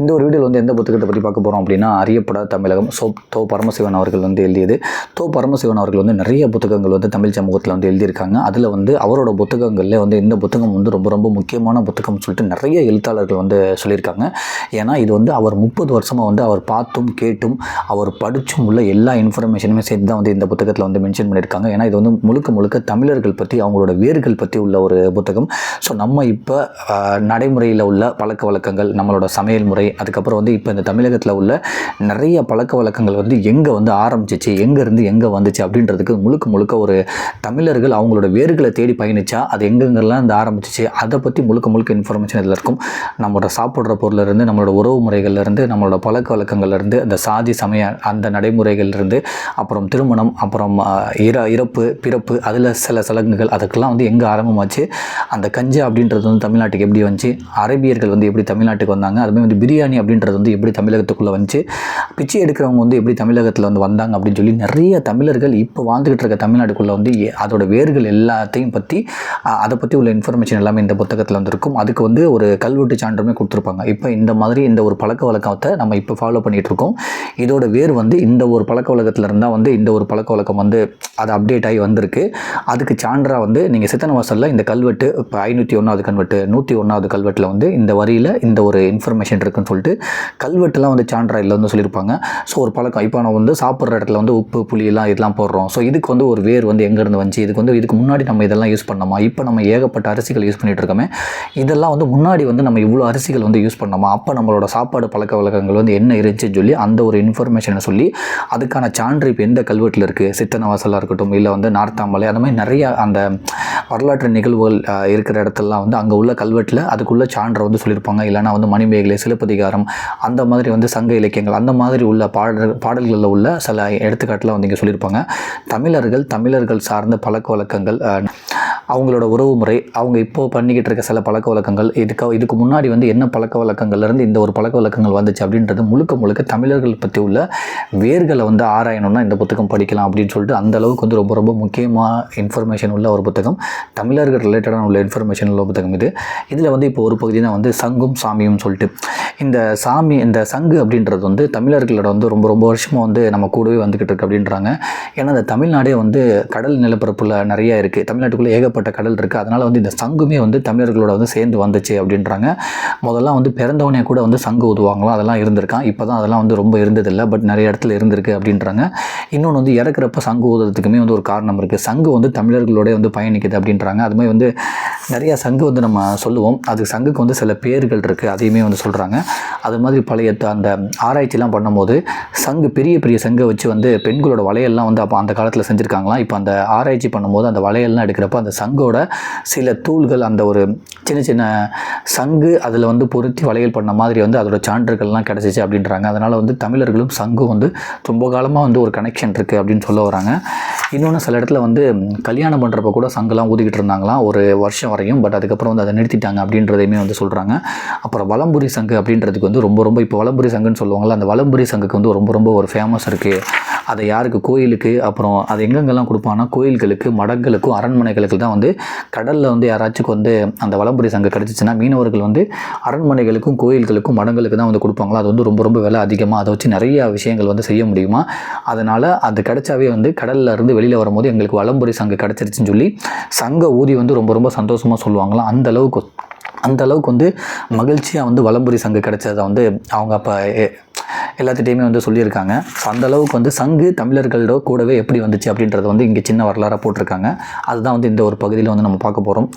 இந்த ஒரு வீடியோவில் வந்து எந்த புத்தகத்தை பற்றி பார்க்க போகிறோம் அப்படின்னா அறியப்படாத தமிழகம். சோ தோ பரமசிவன் அவர்கள் வந்து எழுதியது. தோ பரமசிவன் அவர்கள் வந்து நிறைய புத்தகங்கள் வந்து தமிழ் சமூகத்தில் வந்து எழுதியிருக்காங்க. அதில் வந்து அவரோட புத்தகங்களில் வந்து இந்த புத்தகம் வந்து ரொம்ப ரொம்ப முக்கியமான புத்தகம்னு சொல்லிட்டு நிறைய எழுத்தாளர்கள் வந்து சொல்லியிருக்காங்க. ஏன்னா இது வந்து அவர் முப்பது வருஷமாக வந்து அவர் பார்த்தும் கேட்டும் அவர் படித்தும் உள்ள எல்லா இன்ஃபர்மேஷனுமே சேர்த்து தான் வந்து இந்த புத்தகத்தில் வந்து மென்ஷன் பண்ணியிருக்காங்க. ஏன்னா இது வந்து முழுக்க முழுக்க தமிழர்கள் பற்றி அவங்களோட வேர்கள் பற்றி உள்ள ஒரு புத்தகம். ஸோ நம்ம இப்போ நடைமுறையில் உள்ள பழக்க வழக்கங்கள் நம்மளோட சமையல் முறை அதுக்கப்புறம் வந்து இப்போ இந்த தமிழகத்தில் உள்ள நிறைய பழக்க வழக்கங்கள் வந்து எங்கே வந்து ஆரம்பிச்சிச்சு எங்கேருந்து எங்கே வந்துச்சு அப்படின்றதுக்கு முழுக்க முழுக்க ஒரு தமிழர்கள் அவங்களோட வேர்களை தேடி பயணிச்சா அது எங்கெங்கெல்லாம் இந்த ஆரம்பிச்சிச்சு அதை பற்றி முழுக்க முழுக்க இன்ஃபர்மேஷன் இதில் இருக்கும். நம்மளோட சாப்பிட்ற பொருளிலிருந்து நம்மளோட உறவு முறைகள்லேருந்து நம்மளோட பழக்க வழக்கங்கள்லேருந்து அந்த சாதி சமய அந்த நடைமுறைகள்லேருந்து அப்புறம் திருமணம் அப்புறம் இற இறப்பு பிறப்பு அதில் சில சலங்குகள் அதுக்கெல்லாம் வந்து எங்கே ஆரம்பமாச்சு அந்த கஞ்சா அப்படின்றது வந்து தமிழ்நாட்டுக்கு எப்படி வந்துச்சு அரேபியர்கள் வந்து எப்படி தமிழ்நாட்டுக்கு வந்தாங்க அதுமாதிரி வந்து பிரியாணி அப்படின்றது வந்து எப்படி தமிழகத்துக்குள்ளே வந்துச்சு? பிச்சை எடுக்கிறவங்க வந்து எப்படி தமிழகத்தில் வந்து வந்தாங்க அப்படின்னு சொல்லி நிறைய தமிழர்கள் இப்போ வாழ்ந்துக்கிட்டு இருக்க தமிழ்நாட்டுக்குள்ளே வந்து அதோட வேர்கள் எல்லாத்தையும் பற்றி அதை பற்றி உள்ள இன்ஃபர்மேஷன் எல்லாமே இந்த புத்தகத்தில் வந்துருக்கும். அதுக்கு வந்து ஒரு கல்வெட்டு சான்றுமே கொடுத்துருப்பாங்க. இப்போ இந்த மாதிரி இந்த ஒரு பழக்க வழக்கத்தை நம்ம இப்போ ஃபாலோ பண்ணிகிட்டு இருக்கோம். இதோட வேர் வந்து இந்த ஒரு பழக்க வழக்கத்தில் இருந்தால் வந்து இந்த ஒரு பழக்க வழக்கம் வந்து அது அப்டேட் ஆகி வந்திருக்கு. அதுக்கு சான்றாக வந்து நீங்கள் சித்தன வாசலில் இந்த கல்வெட்டு இப்போ ஐநூற்றி ஒன்றாவது கல்வெட்டு நூற்றி ஒன்றாவது கல்வெட்டில் வந்து இந்த வரியில் இந்த ஒரு இன்ஃபர்மேஷன் இருக்குன்னு சொல்லிட்டு கல்வெட்டுலாம் வந்து சான்றா வந்து சொல்லியிருப்பாங்க. ஸோ ஒரு பழக்கம். இப்போ நம்ம வந்து சாப்பிட்ற இடத்துல வந்து உப்பு புளியெல்லாம் இதெல்லாம் போடுறோம். ஸோ இதுக்கு வந்து ஒரு வேர் வந்து எங்கேருந்து வந்துச்சு? இதுக்கு வந்து இதுக்கு முன்னாடி நம்ம இதெல்லாம் யூஸ் பண்ணோமா? இப்போ நம்ம ஏகப்பட்ட அரிசிகள் யூஸ் பண்ணிகிட்டு இருக்கோமே. இதெல்லாம் வந்து முன்னாடி வந்து நம்ம இவ்வளோ அரிசிகள் வந்து யூஸ் பண்ணோமா? அப்போ நம்மளோட சாப்பாடு பழக்க வழக்கங்கள் வந்து என்ன இருந்துச்சுன்னு சொல்லி அந்த ஒரு இன்ஃபர்மேஷனை சொல்லி அதுக்கான சான்று இப்போ எந்த கல்வெட்டில் இருக்குது சித்தனவாசலாக இருக்கட்டும் இல்லை வந்து நார்த்தாமலை அந்த மாதிரி நிறைய அந்த வரலாற்று நிகழ்வுகள் இருக்கிற இடத்துலலாம் வந்து அங்கே உள்ள கல்வெட்டில் அதுக்குள்ள சான்றை வந்து சொல்லியிருப்பாங்க. இல்லைனா வந்து மணிமேகலை சிலப்பதிகாரம் அந்த மாதிரி வந்து சங்க இலக்கியங்கள் அந்த மாதிரி உள்ள பாடல் பாடல்களில் உள்ள சில எடுத்துக்காட்டில் வந்து இங்கே சொல்லியிருப்பாங்க. தமிழர்கள் தமிழர்கள் சார்ந்த பழக்க வழக்கங்கள் அவங்களோட உறவு முறை அவங்க இப்போ பண்ணிக்கிட்டு இருக்க சில பழக்க வழக்கங்கள் இதுக்கு இதுக்கு முன்னாடி வந்து என்ன பழக்க வழக்கங்கள்லேருந்து இந்த ஒரு பழக்க வழக்கங்கள் வந்துச்சு அப்படின்றது முழுக்க முழுக்க தமிழர்கள் பற்றி உள்ள வேர்களை வந்து ஆராயணும்னா இந்த புத்தகம் படிக்கலாம் அப்படின்னு சொல்லிட்டு அந்த அளவுக்கு வந்து ரொம்ப ரொம்ப முக்கியமாக இன்ஃபர்மேஷன் உள்ள ஒரு புத்தகம். தமிழர்கள் ரிலேட்டடான உள்ள இன்ஃபர்மேஷன் உள்ள புத்தகம் இது. இதில் வந்து இப்போ ஒரு பகுதி தான் வந்து சங்கும் சாமியும் சொல்லிட்டு. இந்த சாமி இந்த சங்கு அப்படின்றது வந்து தமிழர்களோட வந்து ரொம்ப ரொம்ப வருஷமாக வந்து நம்ம கூடவே வந்துக்கிட்டு இருக்கு அப்படின்றாங்க. ஏன்னா இந்த தமிழ்நாடே வந்து கடல் நிலப்பரப்பில் நிறைய இருக்குது தமிழ்நாட்டுக்குள்ளே ஏகப்பட்ட கடல் இருக்குது அதனால் வந்து இந்த சங்குமே வந்து தமிழர்களோட வந்து சேர்ந்து வந்துச்சு அப்படின்றாங்க. முதல்ல வந்து பிறந்தவனே கூட வந்து சங்கு ஊதுவாங்களோ அதெல்லாம் இருந்திருக்கான். இப்போ தான் அதெல்லாம் வந்து ரொம்ப இருந்ததில்லை. பட் நிறைய இடத்துல இருந்திருக்கு அப்படின்றாங்க. இன்னொன்று வந்து இறக்குறப்ப சங்கு ஊதுறதுக்குமே வந்து ஒரு காரணம் இருக்குது சங்கு வந்து தமிழர்களோட வந்து பயணிக்குது அப்படின்றாங்க. அது மாதிரி வந்து நிறையா சங்கு வந்து நம்ம சொல்லுவோம். அது சங்குக்கு வந்து சில பேர்கள் இருக்குது அதையுமே வந்து சொல்கிறாங்க அது மாதிரி பழைய த- அந்த ஆராய்ச்சிலாம் பண்ணும்போது சங்கு பெரிய பெரிய சங்கை வச்சு வந்து பெண்களோட வளையல்லாம் வந்து அப்போ அந்த காலத்தில் செஞ்சுருக்காங்களாம். இப்போ அந்த ஆராய்ச்சி பண்ணும்போது அந்த வளையல்லாம் எடுக்கிறப்ப அந்த சங்கு சங்கோட சில தூள்கள் அந்த ஒரு சின்ன சின்ன சங்கு அதில் வந்து பொருத்தி வளையல் பண்ண மாதிரி வந்து அதோட சான்றுகள்லாம் கிடச்சிச்சு அப்படின்றாங்க. அதனால் வந்து தமிழர்களும் சங்கும் வந்து ரொம்ப காலமாக வந்து ஒரு கனெக்ஷன் இருக்குது அப்படின்னு சொல்ல வராங்க. இன்னொன்று சில இடத்துல வந்து கல்யாணம் பண்ணுறப்ப கூட சங்கெல்லாம் ஊதிக்கிட்டு இருந்தாங்களாம் ஒரு வருஷம் வரையும். பட் அதுக்கப்புறம் வந்து அதை நிறுத்திட்டாங்க அப்படின்றதையுமே வந்து சொல்கிறாங்க அப்புறம் வலம்புரி சங்கு அப்படின்றதுக்கு வந்து ரொம்ப ரொம்ப இப்போ வலம்புரி சங்குன்னு சொல்லுவாங்கள்ல அந்த வலம்புரி சங்குக்கு வந்து ரொம்ப ரொம்ப ஒரு ஃபேமஸ் இருக்குது அதை யாருக்கு? கோயிலுக்கு. அப்புறம் அது எங்கெங்கெல்லாம் கொடுப்பாங்கன்னா கோயில்களுக்கு மடங்களுக்கும் அரண்மனைகளுக்கு தான் வந்து கடலில் வந்து யாராச்சும் வந்து அந்த வளம்புரி சங்கு கிடச்சிச்சின்னா மீனவர்கள் வந்து அரண்மனைகளுக்கும் கோயில்களுக்கும் மடங்களுக்கு தான் வந்து கொடுப்பாங்களா? அது வந்து ரொம்ப ரொம்ப விலை அதிகமாக அதை வச்சு நிறைய விஷயங்கள் வந்து செய்ய முடியுமா? அதனால் அது கிடைச்சாவே வந்து கடல்ல இருந்து வெளியில் வரும்போது எங்களுக்கு வளம்புரி சங்கு கிடச்சிருச்சுன்னு சொல்லி சங்க ஊதி வந்து ரொம்ப ரொம்ப சந்தோஷமாக சொல்லுவாங்களாம். அந்த அளவுக்கு அந்த அளவுக்கு வந்து மகிழ்ச்சியாக வந்து வளம்புரி சங்கு கிடைச்சதை வந்து அவங்க அப்போ எல்லாத்திட்டையுமே வந்து சொல்லியிருக்காங்க. ஸோ அந்த அளவுக்கு வந்து சங்கு தமிழர்களோட கூடவே எப்படி வந்துச்சு அப்படின்றத வந்து இங்கே சின்ன வரலாறாக போட்டிருக்காங்க. அதுதான் வந்து இந்த ஒரு பகுதியில் வந்து நம்ம பார்க்க போகிறோம்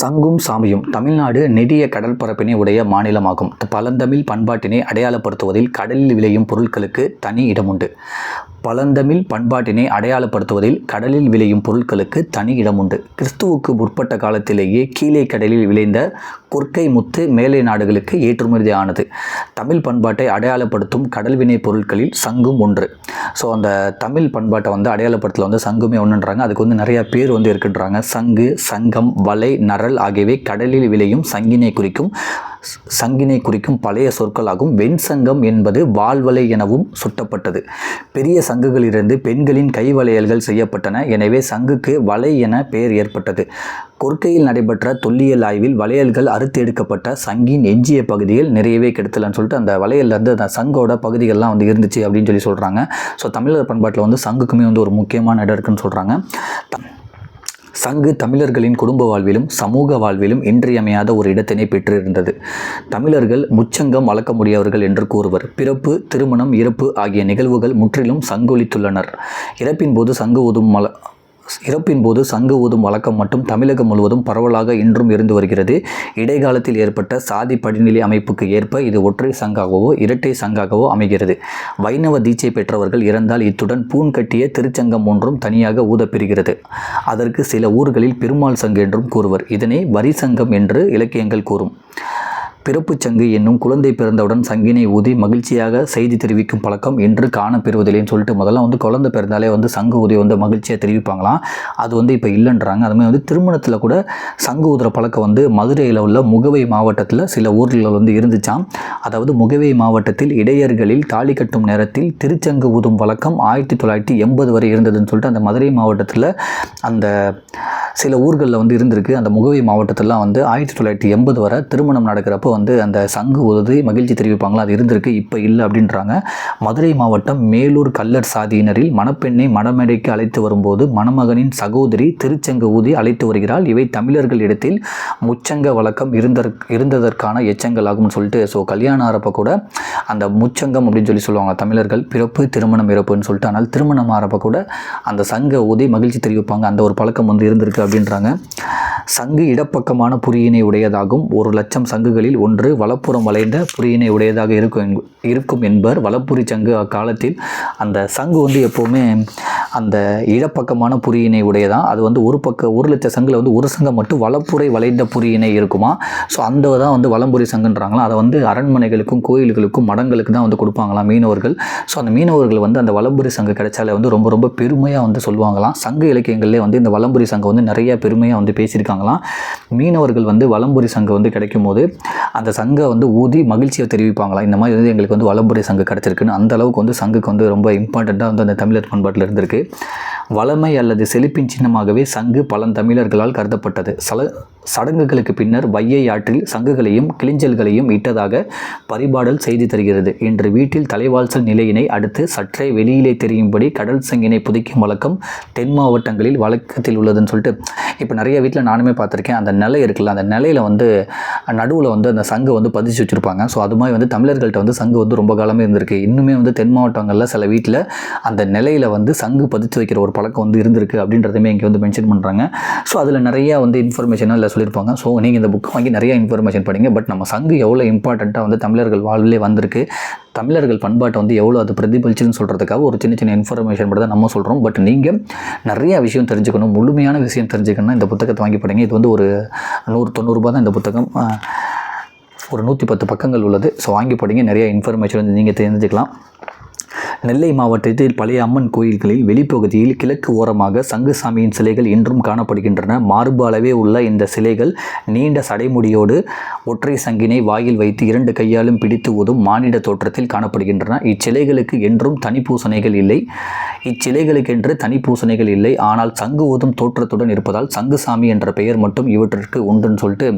சங்கும் சாமியும் தமிழ்நாடு நெடிய கடல் பரப்பினை உடைய மாநிலமாகும். பழந்தமிழ் பண்பாட்டினை அடையாளப்படுத்துவதில் கடலில் விளையும் பொருட்களுக்கு தனி இடம் உண்டு பழந்தமிழ் பண்பாட்டினை அடையாளப்படுத்துவதில் கடலில் விளையும் பொருட்களுக்கு தனி இடம் உண்டு கிறிஸ்துவுக்கு முற்பட்ட காலத்திலேயே கீழே கடலில் விளைந்த கொற்கை முத்து மேலை நாடுகளுக்கு ஏற்றுமதி ஆனது தமிழ் பண்பாட்டை அடையாளப்படுத்தும் கடல்வினை பொருட்களில் சங்கும் ஒன்று. ஸோ அந்த தமிழ் பண்பாட்டை வந்து அடையாளப்படுத்தல வந்து சங்குமே ஒன்றுன்றாங்க. அதுக்கு வந்து நிறையா பேர் வந்து இருக்குன்றாங்க. சங்கு சங்கம் வலை நர நரல் ஆகியவை கடலில் விளையும் சங்கினை குறிக்கும் சங்கினை குறிக்கும் பழைய சொற்களாகும். வெண்சங்கம் என்பது வாழ்வலை எனவும் சுட்டப்பட்டது. பெரிய சங்குகளிலிருந்து பெண்களின் கைவளையல்கள் செய்யப்பட்டன. எனவே சங்குக்கு வலை என பெயர் ஏற்பட்டது. கொர்க்கையில் நடைபெற்ற தொல்லியல் ஆய்வில் வளையல்கள் அறுத்து எடுக்கப்பட்ட சங்கின் எஞ்சிய பகுதியில் நிறையவே கெடுத்தலன்னு சொல்லிட்டு அந்த வளையல்லேருந்து அந்த சங்கோட பகுதிகள்லாம் வந்து இருந்துச்சு அப்படின்னு சொல்லி சொல்கிறாங்க ஸோ தமிழர் பண்பாட்டில் வந்து சங்குக்குமே வந்து ஒரு முக்கியமான இடம் இருக்குன்னு சொல்கிறாங்க சங்கு தமிழர்களின் குடும்ப வாழ்விலும் சமூக வாழ்விலும் இன்றியமையாத ஒரு இடத்தினை பெற்றிருந்தது. தமிழர்கள் முச்சங்கம் வளர்க்க முடியவர்கள் என்று கூறுவர். பிறப்பு திருமணம் இறப்பு ஆகிய நிகழ்வுகள் முற்றிலும் சங்கொலித்துள்ளனர். இறப்பின் போது சங்கு ஊதும் மல இறப்பின் போது சங்கு ஊதும் வழக்கம் மட்டும் தமிழகம் முழுவதும் பரவலாக இன்றும் இருந்து வருகிறது. இடைக்காலத்தில் ஏற்பட்ட சாதி படிநிலை அமைப்புக்கு ஏற்ப இது ஒற்றை சங்காகவோ இரட்டை சங்காகவோ அமைகிறது. வைணவ தீட்சை பெற்றவர்கள் இறந்தால் இத்துடன் பூன் கட்டிய திருச்சங்கம் ஒன்றும் தனியாக ஊதப்பெறுகிறது. அதற்கு சில ஊர்களில் பெருமாள் சங்கு என்றும் கூறுவர். இதனை வரி சங்கம் என்று இலக்கியங்கள் கூறும். பிறப்பு சங்கு என்னும் குழந்தை பிறந்தவுடன் சங்கினை ஊதி மகிழ்ச்சியாக செய்தி தெரிவிக்கும் பழக்கம் இன்று காணப்பெறுவதில்லைன்னு சொல்லிட்டு முதல்ல வந்து குழந்தை பிறந்தாலே வந்து சங்கு ஊதி வந்து மகிழ்ச்சியாக தெரிவிப்பாங்களாம். அது வந்து இப்போ இல்லைன்றாங்க. அதுமாதிரி வந்து திருமணத்தில் கூட சங்கு ஊதுற பழக்கம் வந்து மதுரையில் உள்ள முகவை மாவட்டத்தில் சில ஊர்களில் வந்து இருந்துச்சாம். அதாவது முகவை மாவட்டத்தில் இடையர்களில் தாலி கட்டும் நேரத்தில் திருச்சங்கு ஊதும் வழக்கம் ஆயிரத்தி தொள்ளாயிரத்தி எண்பது வரை இருந்ததுன்னு சொல்லிட்டு அந்த மதுரை மாவட்டத்தில் அந்த சில ஊர்களில் வந்து இருந்திருக்கு. அந்த முகவை மாவட்டத்திலாம் வந்து ஆயிரத்தி தொள்ளாயிரத்தி எண்பது வரை திருமணம் நடக்கிறப்போ வந்து அந்த சங்கு உதவி மகிழ்ச்சி தெரிவிப்பாங்களா? அது இருந்திருக்கு இப்போ இல்லை அப்படின்றாங்க. மதுரை மாவட்டம் மேலூர் கல்லர் சாதியினரில் மணப்பெண்ணை மணமேடைக்கு அழைத்து வரும்போது மணமகனின் சகோதரி திருச்சங்க ஊதி அழைத்து வருகிறாள். இவை தமிழர்கள் இடத்தில் முச்சங்க வழக்கம் இருந்தற் இருந்ததற்கான ஆகும்னு சொல்லிட்டு ஸோ கல்யாணம் ஆறப்ப கூட அந்த முச்சங்கம் அப்படின்னு சொல்லி சொல்லுவாங்க தமிழர்கள். பிறப்பு திருமணம் இறப்புன்னு சொல்லிட்டு ஆனால் திருமணம் ஆறப்ப கூட அந்த சங்க ஊதி மகிழ்ச்சி தெரிவிப்பாங்க. அந்த ஒரு பழக்கம் வந்து இருந்திருக்கு அப்படின்றாங்க. சங்கு இடப்பக்கமான புரியினை உடையதாகும். ஒரு லட்சம் சங்குகளில் ஒன்று வலப்புறம் வளைந்த புரியினை உடையதாக இருக்கும் இருக்கும் என்பர் வலப்புரி சங்கு அக்காலத்தில் அந்த சங்கு வந்து எப்போவுமே அந்த இடப்பக்கமான புரியினை உடையதான் அது வந்து ஒரு பக்க ஒரு லட்சம் சங்கில் வந்து ஒரு சங்கம் மட்டும் வலப்புரை வளைந்த புரியினை இருக்குமா? ஸோ அந்த தான் வந்து வலம்புரி சங்குன்றாங்களாம் அதை வந்து அரண்மனைகளுக்கும் கோயில்களுக்கும் மடங்களுக்கு தான் வந்து கொடுப்பாங்களாம் மீனவர்கள்? ஸோ அந்த மீனவர்கள் வந்து அந்த வலம்புரி சங்கு கிடைச்சாலே வந்து ரொம்ப ரொம்ப பெருமையாக வந்து சொல்லுவாங்களாம். சங்க இலக்கியங்கள்லேயே வந்து இந்த வலம்புரி சங்கம் வந்து நிறைய பெருமையாக வந்து பேசியிருக்காங்க. பேசியிருக்காங்களாம் மீனவர்கள் வந்து வலம்புரி சங்கம் வந்து கிடைக்கும் போது அந்த சங்கம் வந்து ஊதி மகிழ்ச்சியை தெரிவிப்பாங்களாம். இந்த மாதிரி வந்து எங்களுக்கு வந்து வலம்புரி சங்கம் கிடச்சிருக்குன்னு அந்த அளவுக்கு வந்து சங்குக்கு வந்து ரொம்ப இம்பார்ட்டண்ட்டாக வந்து அந்த தமிழர் பண்பாட்டில் இருந்திருக்கு. வளமை அல்லது செழிப்பின் சின்னமாகவே சங்கு பழந்தமிழர்களால் கருதப்பட்டது. சல சடங்குகளுக்கு பின்னர் வையை ஆற்றில் சங்குகளையும் கிளிஞ்சல்களையும் இட்டதாக பரிபாடல் செய்தி தருகிறது. இன்று வீட்டில் தலைவாழ்சல் நிலையினை அடுத்து சற்றே வெளியிலே தெரியும்படி கடல் சங்கினை புதைக்கும் வழக்கம் தென் மாவட்டங்களில் வழக்கத்தில் உள்ளதுன்னு சொல்லிட்டு இப்போ நிறைய வீட்டில் நானுமே பார்த்துருக்கேன். அந்த நிலை இருக்குல்ல அந்த நிலையில் வந்து நடுவில் வந்து அந்த சங்கு வந்து பதிச்சு வச்சுருப்பாங்க. ஸோ அது மாதிரி வந்து தமிழர்கள்ட்ட வந்து சங்கு வந்து ரொம்ப காலமே இருந்திருக்கு. இன்னுமே வந்து தென் மாவட்டங்களில் சில வீட்டில் அந்த நிலையில் வந்து சங்கு பதிச்சு வைக்கிற ஒரு பழக்கம் வந்து இருந்திருக்கு அப்படின்றதையுமே இங்கே வந்து மென்ஷன் பண்ணுறாங்க ஸோ அதில் நிறைய வந்து இன்ஃபர்மேஷனாக இல்லை சொல்லியிருப்பாங்க. ஸோ நீங்கள் இந்த புக் வாங்கி நிறைய இன்ஃபர்மேஷன் படிங்க. பட் நம்ம சங்கு எவ்வளோ இம்பார்ட்டண்ட்டாக வந்து தமிழர்கள் வாழ்விலே வந்திருக்கு. தமிழர்கள் பண்பாட்டை வந்து எவ்வளோ அது பிரதிபலிச்சுன்னு சொல்கிறதுக்காக ஒரு சின்ன சின்ன இன்ஃபர்மேஷன் மட்டும் தான் நம்ம சொல்கிறோம் பட் நீங்கள் நிறைய விஷயம் தெரிஞ்சுக்கணும் முழுமையான விஷயம் தெரிஞ்சுக்கணும்னா இந்த புத்தகத்தை வாங்கி படிங்க. இது வந்து ஒரு நூறு தொண்ணூறுபா தான் இந்த புத்தகம். ஒரு நூற்றி பத்து பக்கங்கள் உள்ளது. ஸோ வாங்கி படிங்க. நிறைய இன்ஃபர்மேஷன் வந்து நீங்கள் தெரிஞ்சுக்கலாம். நெல்லை மாவட்டத்தில் பழைய அம்மன் கோயில்களில் வெளிப்பகுதியில் கிழக்கு ஓரமாக சங்குசாமியின் சிலைகள் இன்றும் காணப்படுகின்றன. மார்பு அளவே உள்ள இந்த சிலைகள் நீண்ட சடைமுடியோடு ஒற்றை சங்கினை வாயில் வைத்து இரண்டு கையாலும் பிடித்து ஓதும் மானிட தோற்றத்தில் காணப்படுகின்றன. இச்சிலைகளுக்கு என்றும் தனிப்பூசணைகள் இல்லை. இச்சிலைகளுக்கென்று தனிப்பூசணைகள் இல்லை. ஆனால் சங்கு ஓதும் தோற்றத்துடன் இருப்பதால் சங்குசாமி என்ற பெயர் மட்டும் இவற்றிற்கு உண்டுன்னு சொல்லிட்டு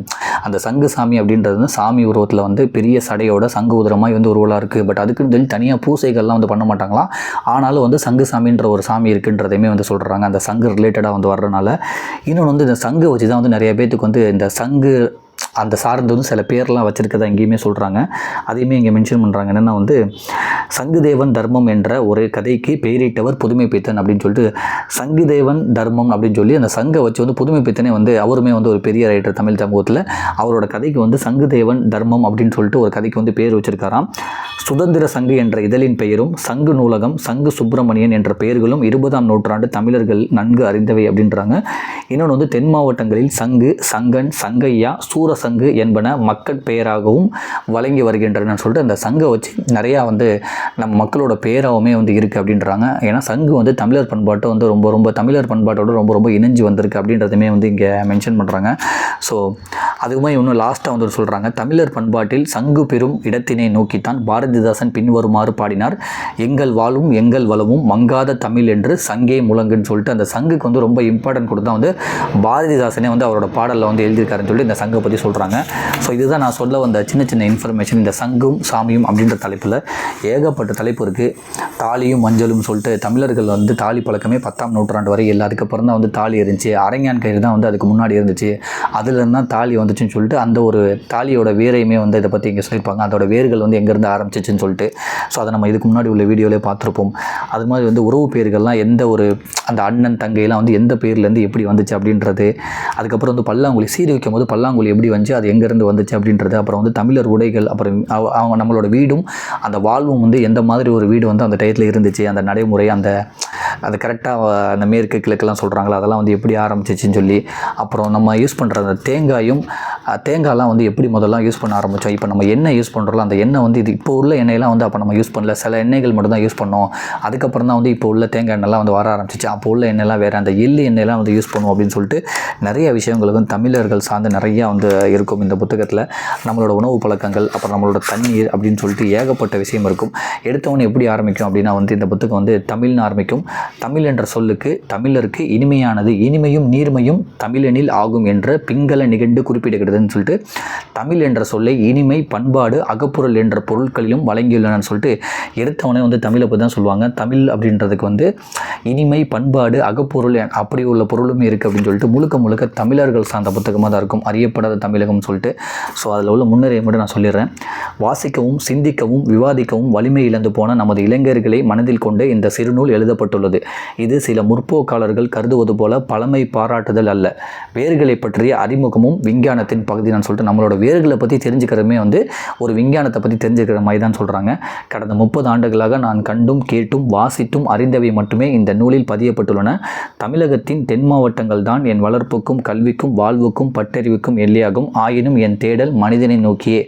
அந்த சங்குசாமி அப்படின்றது சாமி உருவத்தில் வந்து பெரிய சடையோட சங்கு உதரமாக வந்து உருவலாக இருக்குது பட் அதுக்குன்னு சொல்லி தனியாக பூசைகள்லாம் வந்து பண்ண மாட்டாங்களாம் ஆனாலும் வந்து சங்கு சாமின்ற ஒரு சாமி இருக்குன்றதையுமே வந்து சொல்கிறாங்க அந்த சங்கு ரிலேட்டடாக வந்து வர்றதுனால. இன்னொன்று வந்து இந்த சங்கு வச்சு தான் வந்து நிறைய பேத்துக்கு வந்து இந்த சங்கு அந்த சார்ந்து வந்து சில பேர்லாம் வச்சுருக்கதா எங்கேயுமே சொல்கிறாங்க அதையுமே இங்கே மென்ஷன் பண்ணுறாங்க என்னென்னா வந்து சங்குதேவன் தர்மம் என்ற ஒரு கதைக்கு பெயரிட்டவர் புதுமை பித்தன் அப்படின்னு சொல்லிட்டு சங்குதேவன் தர்மம் அப்படின்னு சொல்லி அந்த சங்கை வச்சு வந்து புதுமை பித்தனே வந்து அவருமே வந்து ஒரு பெரிய ரைட்டர் தமிழ் சமூகத்தில். அவரோட கதைக்கு வந்து சங்குதேவன் தர்மம் அப்படின்னு சொல்லிட்டு ஒரு கதைக்கு வந்து பேர் வச்சிருக்காராம். சுதந்திர சங்கு என்ற இதழின் பெயரும் சங்கு நூலகம் சங்கு சுப்பிரமணியன் என்ற பெயர்களும் இருபதாம் நூற்றாண்டு தமிழர்கள் நன்கு அறிந்தவை அப்படின்றாங்க. இன்னொன்று வந்து தென் மாவட்டங்களில் சங்கு சங்கன் சங்கையா சூரச சங்கு என்பன மக்கள் பெயராகவும் வழங்கி வருகின்றன சொல்லிட்டு அந்த சங்கை வச்சு நிறையா வந்து நம்ம மக்களோட பேராகவுமே வந்து இருக்குது அப்படின்றாங்க. ஏன்னா சங்கு வந்து தமிழர் பண்பாட்டை வந்து ரொம்ப ரொம்ப தமிழர் பண்பாட்டோட ரொம்ப ரொம்ப இணைஞ்சு வந்திருக்கு அப்படின்றதுமே வந்து இங்கே மென்ஷன் பண்ணுறாங்க ஸோ அதுவுமே இன்னும் லாஸ்ட்டாக வந்து சொல்கிறாங்க தமிழர் பண்பாட்டில் சங்கு பெறும் இடத்தினை நோக்கித்தான் பாரதிதாசன் பின்வருமாறு பாடினார். எங்கள் வாழும் எங்கள் வளமும் மங்காத தமிழ் என்று சங்கே முழங்குன்னு சொல்லிட்டு அந்த சங்குக்கு வந்து ரொம்ப இம்பார்ட்டன்ட் கொடுத்தா வந்து பாரதிதாசனே வந்து அவரோட பாடலில் வந்து எழுதியிருக்காருன்னு சொல்லிட்டு இந்த சங்கை பற்றி சொல்கிறாங்க ஸோ இதுதான் நான் சொல்ல வந்த சின்ன சின்ன இன்ஃபர்மேஷன் இந்த சங்கும் சாமியும் அப்படின்ற தலைப்பில் ஏகப்பட்ட தலைப்பு இருக்குது தாலியும் மஞ்சளும் சொல்லிட்டு தமிழர்கள் வந்து தாலி பழக்கமே பத்தாம் நூற்றாண்டு வரை இல்லை. அதுக்கப்புறம் தான் வந்து தாலி இருந்துச்சு அரங்கான் கயிறு தான் வந்து அதுக்கு முன்னாடி இருந்துச்சு. அதுலேருந்து தான் தாலி வந்துச்சுன்னு சொல்லிட்டு அந்த ஒரு தாலியோட வேரையுமே வந்து இதை பற்றி இங்கே சொல்லியிருப்பாங்க. அதோட வேர்கள் வந்து எங்கேருந்து ஆரம்பிச்சிச்சுன்னு சொல்லிட்டு. ஸோ அதை நம்ம இதுக்கு முன்னாடி உள்ள வீடியோவிலே பார்த்துருப்போம். அது மாதிரி வந்து உறவு பேர்கள்லாம் எந்த ஒரு அந்த அண்ணன் தங்கையெல்லாம் வந்து எந்த பேர்லேருந்து எப்படி வந்துச்சு அப்படின்றது அதுக்கப்புறம் வந்து பல்லாங்குழி சீர் வைக்கும் போது பல்லாங்குழி எப்படி வந்துச்சு அது எங்கேருந்து வந்துச்சு அப்படின்றது அப்புறம் வந்து தமிழர் உடைகள் அப்புறம் அவங்க நம்மளோட வீடும் அந்த வாழ்வும் வந்து எந்த மாதிரி ஒரு வீடு வந்து அந்த டயத்தில் இருந்துச்சு அந்த நடைமுறை அந்த அந்த கரெக்டாக அந்த மேற்கு கிழக்கெல்லாம் சொல்கிறாங்களா அதெல்லாம் வந்து எப்படி ஆரம்பிச்சிச்சின்னு சொல்லி அப்புறம் நம்ம யூஸ் பண்ணுற அந்த தேங்காயும் தேங்காய்லாம் வந்து எப்படி முதல்ல யூஸ் பண்ண ஆரம்பித்தோம் இப்போ நம்ம எண்ணெய் யூஸ் பண்ணுறோம் அந்த எண்ணெய் வந்து இது இப்போ உள்ள எண்ணெயெல்லாம் வந்து அப்போ நம்ம யூஸ் பண்ணல. சில எண்ணெய்கள் மட்டும் தான் யூஸ் பண்ணோம். அதுக்கப்புறம் தான் வந்து இப்போ உள்ள தேங்காய் எண்ணெய்லாம் வந்து வர ஆரம்பிச்சிச்சு. அப்போ உள்ள எண்ணெய்லாம் வேறு அந்த எள்ளு எண்ணெய்லாம் வந்து யூஸ் பண்ணுவோம் அப்படின்னு சொல்லிட்டு நிறைய விஷயங்கள் வந்து தமிழர்கள் சார்ந்து நிறையா வந்து இருக்கும் இந்த புத்தகத்தில். நம்மளோட உணவு பழக்கங்கள் அப்புறம் நம்மளோட தண்ணீர் அப்படின்னு சொல்லிட்டு ஏகப்பட்ட விஷயம் இருக்கும். எடுத்தவொன்னே எப்படி ஆரம்பிக்கும் அப்படின்னா வந்து இந்த புத்தகம் வந்து தமிழ்னு ஆரம்பிக்கும். தமிழ் என்ற சொல்லுக்கு தமிழருக்கு இனிமையானது இனிமையும் நீர்மையும் தமிழனில் ஆகும் என்ற பிங்கள நிகண்டு சொல்லிட்டு தமிழ் என்ற சொல்லை இனிமை பண்பாடு அகப்பொருள் என்ற பொருட்களிலும் வழங்கியுள்ளனன்னு சொல்லிட்டு எடுத்தவனே வந்து தமிழை பற்றி தான் சொல்லுவாங்க. தமிழ் அப்படின்றதுக்கு வந்து இனிமை பண்பாடு அகப்பொருள் அப்படி உள்ள பொருளும் இருக்குது அப்படின்னு சொல்லிட்டு முழுக்க முழுக்க தமிழர்கள் சார்ந்த புத்தகமாக தான் இருக்கும். அறியப்படாத தமிழகம்னு சொல்லிட்டு. ஸோ அதில் உள்ள முன்னுரையை மட்டும் நான் சொல்லிடுறேன். வாசிக்கவும் சிந்திக்கவும் விவாதிக்கவும் வலிமை இழந்து போன நமது இளைஞர்களை மனதில் கொண்டு இந்த சிறுநூல் எழுதப்பட்டுள்ளது. இது சில முற்போக்காளர்கள் கருதுவது போல பழமை பாராட்டுதல் அல்ல. வேர்களை பற்றிய அறிமுகமும் விஞ்ஞானத்தின் பகுதி நான் சொல்லிட்டு நம்மளோட வேர்களை பற்றி தெரிஞ்சுக்கிறதுமே வந்து ஒரு விஞ்ஞானத்தை பற்றி தெரிஞ்சுக்கிற மாதிரி தான் சொல்கிறாங்க கடந்த முப்பது ஆண்டுகளாக நான் கண்டும் கேட்டும் வாசித்தும் அறிந்தவை மட்டுமே இந்த நூலில் பதியப்பட்டுள்ளன. தமிழகத்தின் தென் மாவட்டங்கள் தான் என் வளர்ப்புக்கும் கல்விக்கும் வாழ்வுக்கும் பட்டறிவுக்கும் எல்லையாகும். ஆயினும் என் தேடல் மனிதனை நோக்கியே.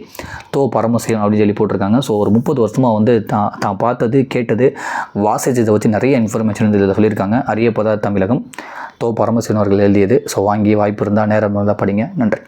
தோ பரமசிவன் அப்படின்னு சொல்லி போட்டிருக்காங்க. ஸோ ஒரு முப்பது வருஷமாக வந்து தான் தான் பார்த்தது கேட்டது வாசித்ததை வச்சு நிறைய இன்ஃபர்மேஷன் இதில் சொல்லியிருக்காங்க. அறியப்படாத தமிழகம். தோ பரமசிவன் அவர்கள் எழுதியது. ஸோ வாங்கி வாய்ப்பு இருந்தால் நேரம் இருந்தால் படிங்க. நன்றி.